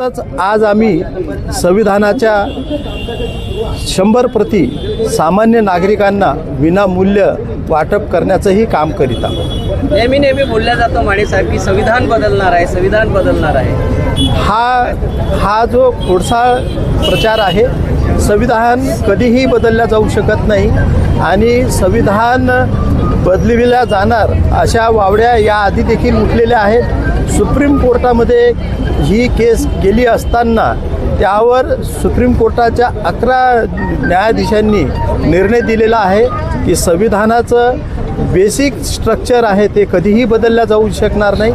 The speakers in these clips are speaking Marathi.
आताच आज आम्ही संविधानाच्या शंभर प्रती सामान्य नागरिकांना विनामूल्य वाटप करण्याचंही काम करीत आहोत. नेहमी नेहमी बोलल्या जातो माने साहेब की संविधान बदलणार आहे संविधान बदलणार आहे. हा हा जो पुढचा प्रचार आहे संविधान कधीही बदलल्या जाऊ शकत नाही आणि संविधान बदलविल्या जाणार अशा वावड्या या आधी देखील उठलेल्या आहेत. सुप्रीम कोर्टामध्ये ही केस गेली असताना त्यावर सुप्रीम कोर्टाच्या अकरा न्यायाधीशांनी निर्णय दिलेला आहे की संविधानाचं बेसिक स्ट्रक्चर आहे ते कधीही बदलल्या जाऊ शकणार नाही.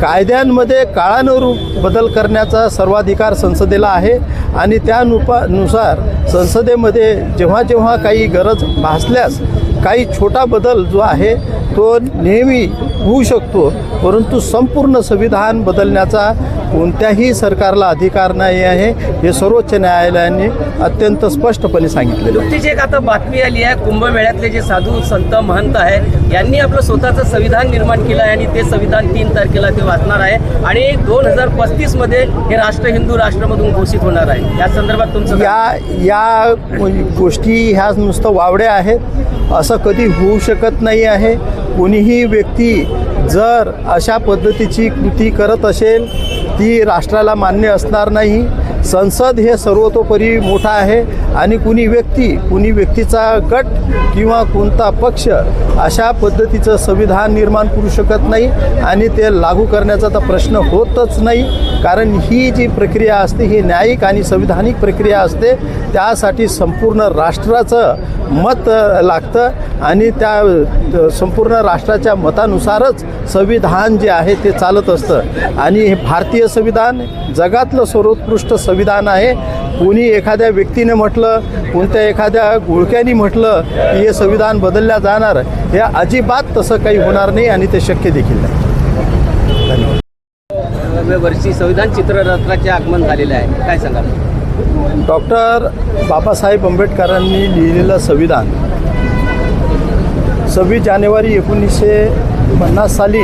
कायद्यांमध्ये काळानुरूप बदल करण्याचा सर्वाधिकार संसदेला आहे आणि त्यानुपा नुसार संसदेमध्ये जेव्हा जेव्हा काही गरज भासल्यास काही छोटा बदल जो आहे तो नेहमी होऊ शकतो परंतु संपूर्ण संविधान बदलण्याचा कोणत्याही सरकारला अधिकार नाही आहे हे सर्वोच्च न्यायालयाने अत्यंत स्पष्टपणे सांगितलेलं नुकतीच एक आता बातमी आली आहे कुंभमेळ्यातले जे साधू संत महंत आहे यांनी आपलं स्वतःचं संविधान निर्माण केलं आहे आणि ते संविधान तीन तारखेला ते वाचणार आहे आणि दोन हजार पस्तीसमध्ये हे राष्ट्र हिंदू राष्ट्रमधून घोषित होणार आहे. या संदर्भात तुमचं? या या गोष्टी ह्या नुसतं वावड्या आहेत असं कधी होऊ शकत नाही आहे. कोणीही व्यक्ती जर अशा पद्धतीची कृती करत असेल ती राष्ट्राला मान्य असणार नाही. संसद हे सर्वतोपरी मोठा आहे. आणि कुणी व्यक्ती कुणी व्यक्तीचा गट किंवा कोणता पक्ष अशा पद्धतीचं संविधान निर्माण करू शकत नाही आणि ते लागू करण्याचा तर प्रश्न होतच नाही. कारण ही जी प्रक्रिया असते ही न्यायिक आणि संविधानिक प्रक्रिया असते त्यासाठी संपूर्ण राष्ट्राचं मत लागतं आणि त्या संपूर्ण राष्ट्राच्या मतानुसारच संविधान जे आहे ते चालत असतं. आणि हे भारतीय संविधान जगातलं सर्वोत्कृष्ट संविधान आहे. कोणी एखाद्या व्यक्तीने म्हटलं कोणत्या एखाद्या गोळक्यानी म्हटलं की हे संविधान बदलल्या जाणार हे अजिबात तसं काही होणार नाही आणि ते शक्य देखील नाही. वर्षी संविधान चित्ररथाचे आगमन झालेलं आहे. काय सांगाल? डॉक्टर बाबासाहेब आंबेडकरांनी लिहिलेलं संविधान सव्वीस जानेवारी एकोणीसशे पन्नास साली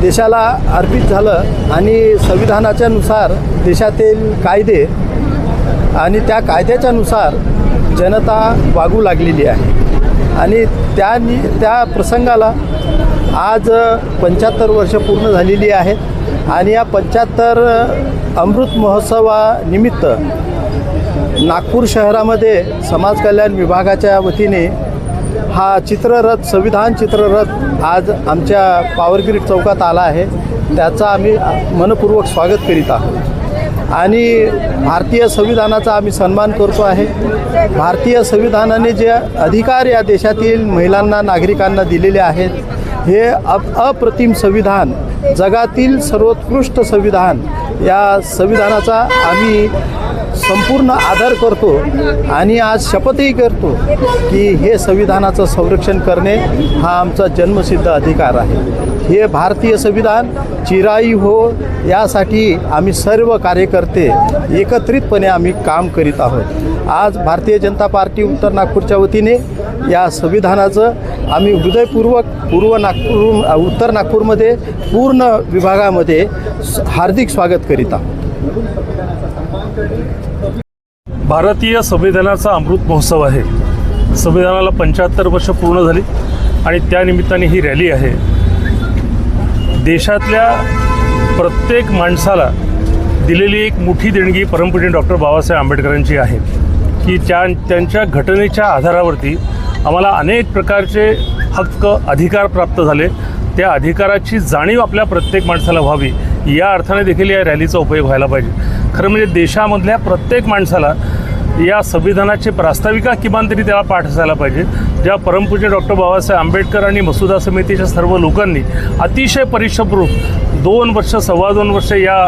देशाला अर्पित झालं आणि संविधानाच्या नुसार देशातील कायदे आणि त्या कायद्याच्यानुसार जनता वागू लागलेली आहे. आणि त्या नि त्या प्रसंगाला आज पंच्याहत्तर वर्ष पूर्ण झालेली आहेत आणि या पंच्याहत्तर अमृत महोत्सवानिमित्त नागपूर शहरामध्ये समाज कल्याण विभागाच्या वतीने हा चित्ररथ संविधान चित्ररथ आज आमच्या पावरग्रीड चौकात आला आहे. त्याचा आम्ही मनपूर्वक स्वागत करीत आहोत. आणि भारतीय संविधानाचा आम्ही सन्मान करतो आहे. भारतीय संविधानाने जे अधिकार या देशातील महिलांना नागरिकांना दिलेले आहेत हे अप अप्रतिम संविधान जगातील सर्वोत्कृष्ट संविधान या संविधानाचा आम्ही संपूर्ण आदर करतो आणि आज शपथही करतो की हे संविधानाचं संरक्षण करणे हा आमचा जन्मसिद्ध अधिकार आहे. हे भारतीय संविधान चिराई हो यासाठी आम्ही सर्व कार्यकर्ते एकत्रितपणे आम्ही काम करीत आहोत. आज भारतीय जनता पार्टी उत्तर नागपूरच्या वतीने या संविधानाचं आम्ही हृदयपूर्वक पूर्व नागपूर उत्तर नागपूरमध्ये पूर्ण विभागामध्ये हार्दिक स्वागत करीत आहोत. भारतीय संविधानाचा अमृत महोत्सव आहे. संविधानाला पंच्याहत्तर वर्ष पूर्ण झाली आणि त्यानिमित्ताने ही रॅली आहे. देशातल्या प्रत्येक माणसाला दिलेली एक मोठी देणगी परमपुटी डॉक्टर बाबासाहेब आंबेडकरांची आहे. की त्या त्यांच्या घटनेच्या आधारावरती आम्हाला अनेक प्रकारचे हक्क अधिकार प्राप्त झाले. त्या अधिकाराची जाणीव आपल्या प्रत्येक माणसाला व्हावी या अर्थाने देखील या रॅलीचा उपयोग व्हायला पाहिजे. खरं म्हणजे देशामधल्या प्रत्येक माणसाला या संविधानाची प्रास्ताविका किमान तरी त्याला पाठ असायला पाहिजे. ज्या परमपूज्य डॉक्टर बाबासाहेब आंबेडकर आणि मसुदा समितीच्या सर्व लोकांनी अतिशय परिश्रमरूप दोन वर्ष सव्वा दोन वर्ष या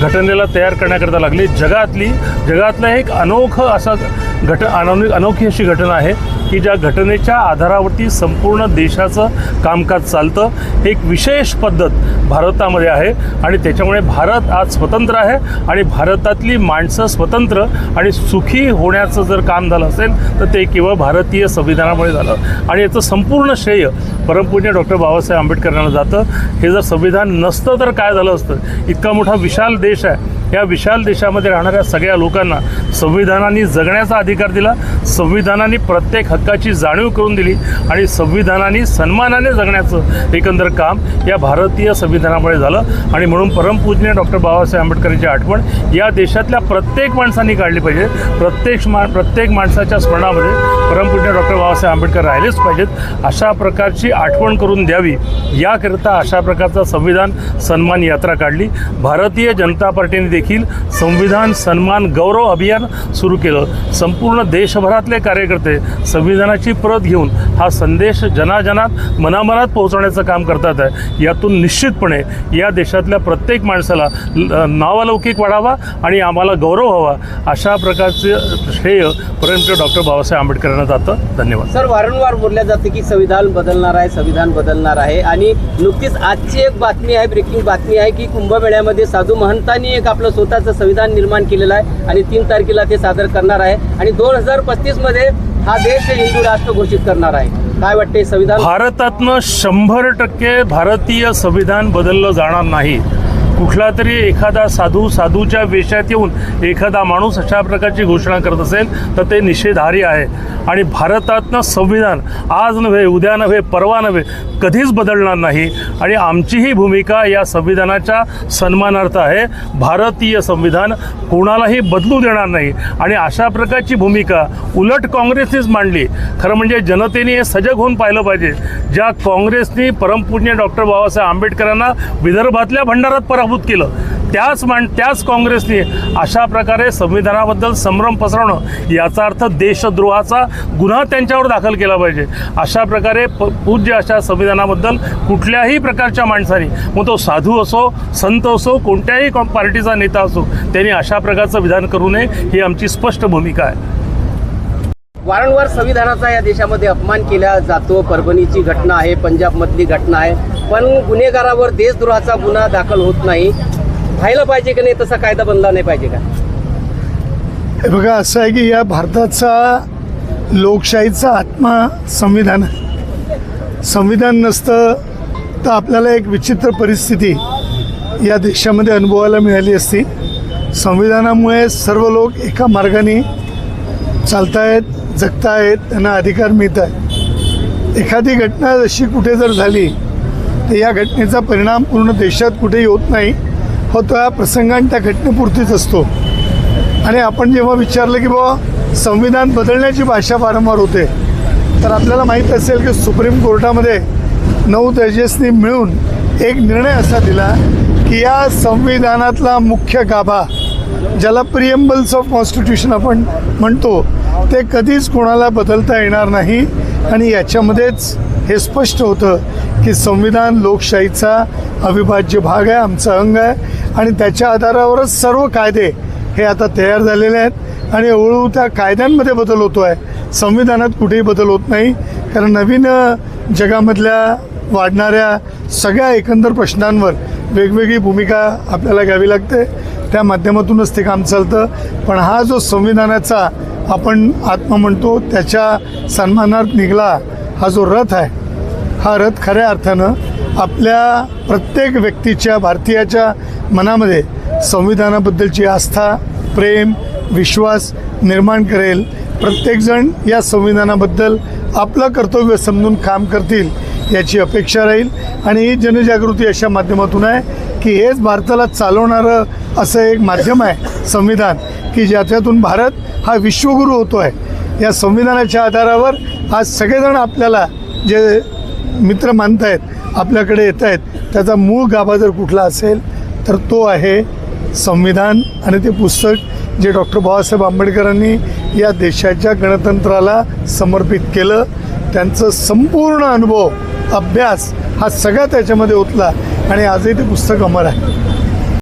घटनेला तयार करण्याकरता लागली. जगातली जगातलं एक अनोखं असा घट अनो अनोखी अशी घटना आहे. की ज्या घटनेच्या आधारावरती संपूर्ण देशाचं कामकाज चालतं एक विशेष पद्धत भारतामध्ये आहे. आणि त्याच्यामुळे भारत आज स्वतंत्र आहे आणि भारतातली माणसं स्वतंत्र आणि सुखी होण्याचं जर काम झालं असेल तर ते केवळ भारतीय संविधानामुळे झालं. आणि याचं संपूर्ण श्रेय परमपूज्य डॉक्टर बाबासाहेब आंबेडकरांना जातं. हे जर संविधान नसतं तर काय झालं असतं? इतका मोठा विशाल देश आहे. या विशाल देशामध्ये राहणाऱ्या सगळ्या लोकांना संविधानाने जगण्याचा अधिकार दिला संविधानाने प्रत्येक हक्काची जाणीव करून दिली आणि संविधानाने सन्मानाने जगण्याचं एकंदर काम या भारतीय संविधानामुळे झालं. आणि म्हणून परमपूजनीय डॉक्टर बाबासाहेब आंबेडकरांची आठवण या देशातल्या प्रत्येक माणसांनी काढली पाहिजे. प्रत्येक मा प्रत्येक माणसाच्या स्मरणामध्ये परमपूजनीय डॉक्टर बाबासाहेब आंबेडकर राहिलेच पाहिजेत. अशा प्रकारची आठवण करून द्यावी याकरिता अशा प्रकारचा संविधान सन्मान यात्रा काढली. भारतीय जनता पार्टीने देखील संविधान सन्मान गौरव अभियान सुरू केलं. संपूर्ण देशभरातले कार्यकर्ते संविधानाची प्रत घेऊन हा संदेश जनाजनात मनामनात पोहोचवण्याचं काम करतात आहे. यातून निश्चितपणे या देशातल्या प्रत्येक माणसाला नावालौकिक वाढावा आणि आम्हाला गौरव हवा अशा प्रकारचे श्रेय परंतु डॉक्टर बाबासाहेब आंबेडकरांना जातं. धन्यवाद. सर वारंवार बोलल्या जाते की संविधान बदलणार आहे संविधान बदलणार आहे. आणि नुकतीच आजची एक बातमी आहे ब्रेकिंग बातमी आहे की कुंभमेळ्यामध्ये साधू महंतांनी एक आपलं स्वतःचं संविधान निर्माण केलेलं आहे आणि तीन तारखेला ते सादर करणार आहे. आणि दोन हजार पस्तीसमध्ये हा देश हिंदू राष्ट्र घोषित करणार आहे. काय वाटते संविधान? भारतातनं शंभर टक्के भारतीय संविधान बदललं जाणार नाही. कुठला तरी एखादा साधू साधूच्या वेशात येऊन एखादा माणूस अशा प्रकारची घोषणा करत असेल तर ते निषेधार्ह आहे. आणि भारतातनं संविधान आज नव्हे उद्या नव्हे परवा नव्हे कधीच बदलणार नाही. आणि आमचीही भूमिका या संविधानाच्या सन्मानार्थ आहे. भारतीय संविधान कोणालाही बदलू देणार नाही. आणि अशा प्रकारची भूमिका उलट काँग्रेसनेच मांडली. खरं म्हणजे जनतेने हे सजग होऊन पाहिलं पाहिजे. ज्या काँग्रेसनी परमपूज्य डॉक्टर बाबासाहेब आंबेडकरांना विदर्भातल्या भंडारात पराभूत केलं. त्याच मान त्याच काँग्रेसने अशा प्रकारे संविधानाबद्दल संभ्रम पसरवणं याचा अर्थ देशद्रोहाचा गुन्हा त्यांच्यावर दाखल केला पाहिजे. अशा प्रकारे प पूज्य अशा संविधानाबद्दल कुठल्याही प्रकारच्या माणसाने मग तो साधू असो संत असो कोणत्याही कॉ- पार्टीचा नेता असो त्यांनी अशा प्रकारचं विधान करू नये ही आमची स्पष्ट भूमिका आहे. वारंवार संविधानाचा या देशामध्ये अपमान केला जातो. परभणीची घटना आहे पंजाबमधली घटना आहे. पण गुन्हेगारावर देशद्रोहाचा गुन्हा दाखल होत नाही. व्हायला पाहिजे का नाही तसा कायदा बनला नाही पाहिजे का? हे बघा असं आहे की या भारताचा लोकशाहीचा आत्मा संविधान आहे. संविधान नसतं तर आपल्याला एक विचित्र परिस्थिती या देशामध्ये अनुभवायला मिळाली असती. संविधानामुळे सर्व लोक एका मार्गाने चालतायत जगतायत त्यांना अधिकार मिळत आहे एखादी घटना अशी कुठे जर झाली तर या घटनेचा परिणाम पूर्ण देशात कुठेही होत नाही. हो त्या या प्रसंगाने त्या घटनेपुरतीच असतो. आणि आपण जेव्हा विचारलं की बाबा संविधान बदलण्याची भाषा वारंवार होते तर आपल्याला माहीत असेल की सुप्रीम कोर्टामध्ये नऊ जजेसनी मिळून एक निर्णय असा दिला की या संविधानातला मुख्य गाभा ज्याला प्रिएम्बल्स ऑफ कॉन्स्टिट्यूशन आपण म्हणतो ते कधीच कोणाला बदलता येणार नाही. आणि याच्यामध्येच हे स्पष्ट होतं की संविधान लोकशाहीचा अविभाज्य भाग आहे आमचं अंग आहे आणि त्याच्या आधारावरच सर्व कायदे हे आता तयार झालेले आहेत आणि हळूहळू त्या कायद्यांमध्ये बदल होतो आहे. संविधानात कुठेही बदल होत नाही. कारण नवीन जगामधल्या वाढणाऱ्या सगळ्या एकंदर प्रश्नांवर वेगवेगळी भूमिका आपल्याला घ्यावी लागते. त्या माध्यमातूनच ते काम चालतं. पण हा जो संविधानाचा आपण आत्मा म्हणतो त्याच्या सन्मानार्थ निघाला हा जो रथ आहे हा रथ खऱ्या अर्थानं आपल्या प्रत्येक व्यक्तीच्या भारतीयाच्या मनामध्ये संविधानाबद्दलची आस्था प्रेम विश्वास निर्माण करेल. प्रत्येकजण या संविधानाबद्दल आपलं कर्तव्य समजून काम करतील याची अपेक्षा राहील. आणि ही जनजागृती अशा माध्यमातून आहे की हेच भारताला चालवणारं असं एक माध्यम आहे संविधान की ज्याच्यातून भारत हा विश्वगुरू होतो आहे या संविधानाच्या आधारावर आज सगळेजण आपल्याला जे मित्र मानत आहेत आपल्याकडे येत आहेत त्याचा मूळ गाभा जर कुठला असेल तर तो आहे संविधान आणि ते पुस्तक जे डॉक्टर बाबासाहेब आंबेडकरांनी या देशाच्या गणतंत्राला समर्पित केलं. त्यांचं संपूर्ण अनुभव अभ्यास हा सगळा त्याच्यामध्ये ओतला आणि आजही ते पुस्तक अमर आहे.